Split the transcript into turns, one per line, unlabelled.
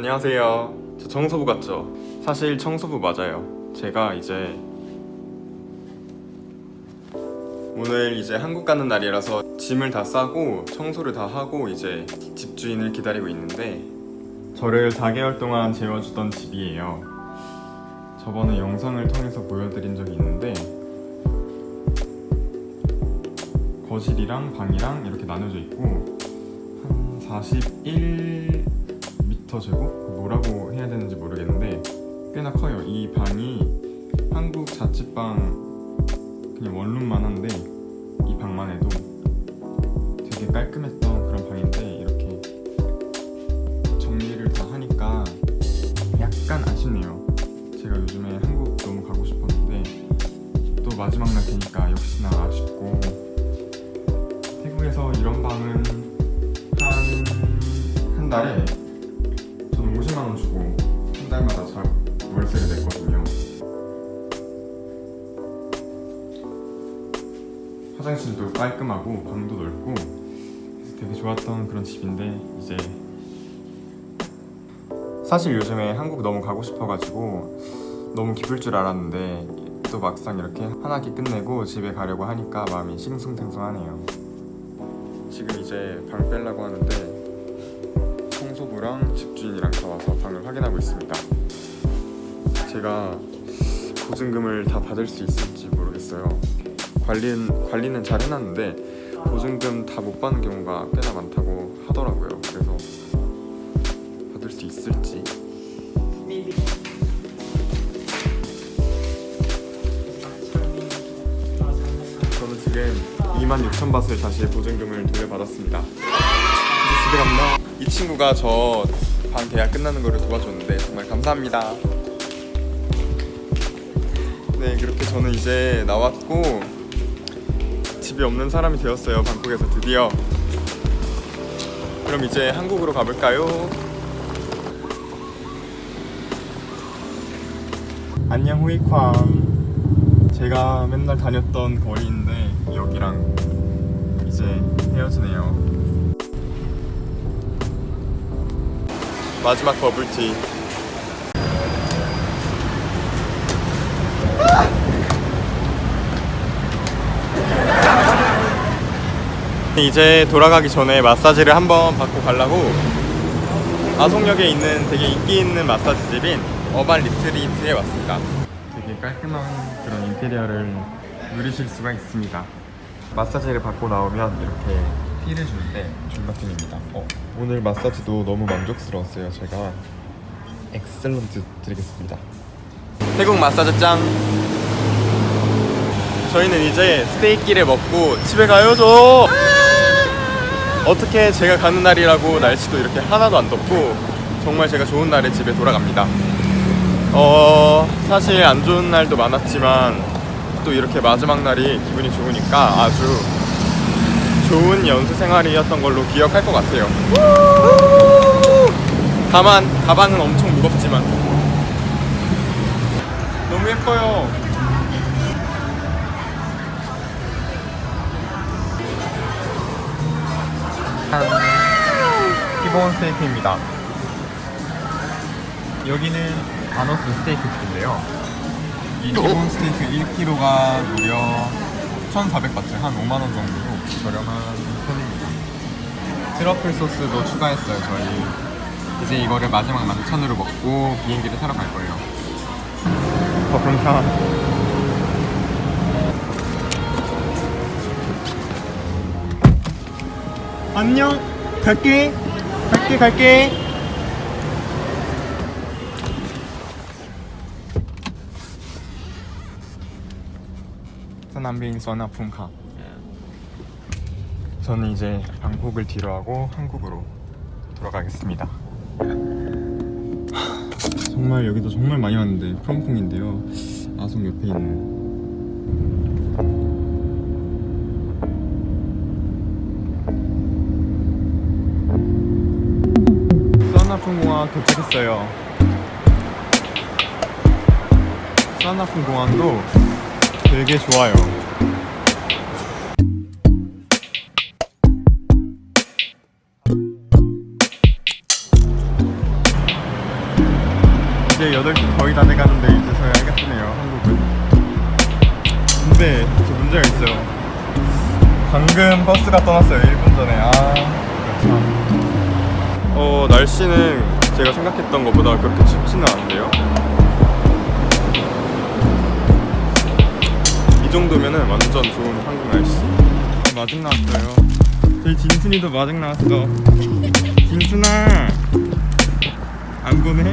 안녕하세요. 저 청소부 같죠? 사실 청소부 맞아요. 제가 이제 오늘 이제 한국 가는 날이라서 짐을 다 싸고 청소를 다 하고 이제 집주인을 기다리고 있는데 저를 4개월 동안 재워주던 집이에요. 저번에 영상을 통해서 보여드린 적이 있는데 거실이랑 방이랑 이렇게 나눠져 있고 한 41m 제곱? 뭐라고 해야 되는지 모르겠는데 꽤나 커요. 이 방이 한국 자취방 그냥 원룸만 한데 이 방만 해도 되게 깔끔했던 그런 방인데 이렇게 정리를 다 하니까 약간 아쉽네요. 제가 요즘에 한국 너무 가고 싶었는데 또 마지막 날 되니까 역시나 아쉽고 태국에서 이런 방은 한 한 달에 저는 50만 원 주고 한 달마다 자, 월세를 냈거든요. 화장실도 깔끔하고 방도 넓고 되게 좋았던 그런 집인데 이제 사실 요즘에 한국 너무 가고 싶어가지고 너무 기쁠 줄 알았는데 또 막상 이렇게 한 학기 끝내고 집에 가려고 하니까 마음이 싱숭생숭하네요. 지금 이제 방 빼려고 하는데 청소부랑 집주인이랑 다 와서 방을 확인하고 있습니다. 제가 보증금을 다 받을 수 있을지 모르겠어요. 관리는 관리는 잘 해놨는데 보증금 다 못 받는 경우가 꽤나 많다고 하더라고요. 그래서 받을 수 있을지. 저는 지금 2만 6천 바트를 다시 보증금을 돌려받았습니다. 이제 집에 갑니다. 이 친구가 저방 계약 끝나는 거를 도와줬는데 정말 감사합니다. 네, 그렇게 저는 이제 나왔고 집이 없는 사람이 되었어요. 방콕에서 드디어. 그럼 이제 한국으로 가볼까요? 안녕 후이쾅. 제가 맨날 다녔던 거리인데 여기랑 이제 헤어지네요. 마지막 버블티. 이제 돌아가기 전에 마사지를 한번 받고 가려고 아송역에 있는 되게 인기 있는 마사지 집인 어반 리트리트에 왔습니다. 되게 깔끔한 그런 인테리어를 누리실 수가 있습니다. 마사지를 받고 나오면 이렇게 티를 주는데 존나 핀입니다. 어, 오늘 마사지도 너무 만족스러웠어요. 제가 엑셀런트 드리겠습니다. 태국 마사지 짱! 저희는 이제 스테이키를 먹고 집에 가요죠. 어떻게 제가 가는 날이라고 날씨도 이렇게 하나도 안 덥고 정말 제가 좋은 날에 집에 돌아갑니다. 어 사실 안 좋은 날도 많았지만 또 이렇게 마지막 날이 기분이 좋으니까 아주 좋은 연수 생활이었던 걸로 기억할 것 같아요. 다만 가방은 엄청 무겁지만 너무 예뻐요. 티본 스테이크입니다. 여기는 바너스 스테이크 집인데요. 이 티본 스테이크 1kg가 무려 1,400바트, 한 5만 원 정도로 저렴한 편입니다. 트러플 소스도 추가했어요, 저희. 이제 이거를 마지막 만찬으로 먹고 비행기를 타러 갈 거예요. 어, 그럼요. 안녕. 갈게. 갈게, 갈게. 서남빈 서나풍카. 저는 이제 방콕을 뒤로하고 한국으로 돌아가겠습니다. 정말 여기도 정말 많이 왔는데 프롬퐁인데요. 아송 옆에 있는 수완나푼 공항 도착했어요. 수완나푼 공항도 되게 좋아요. 이제 8시 거의 다 돼가는데 이제 저희 알겠네요 한국은 근데 저 문제가 있어요 방금 버스가 떠났어요 1분 전에 아 참. 어 날씨는 제가 생각했던 것보다 그렇게 춥지는 않은데요 정도면은 완전 좋은 한국 날씨. 마중 나왔어요. 저희 진순이도 마중 나왔어 진순아! 안 보네?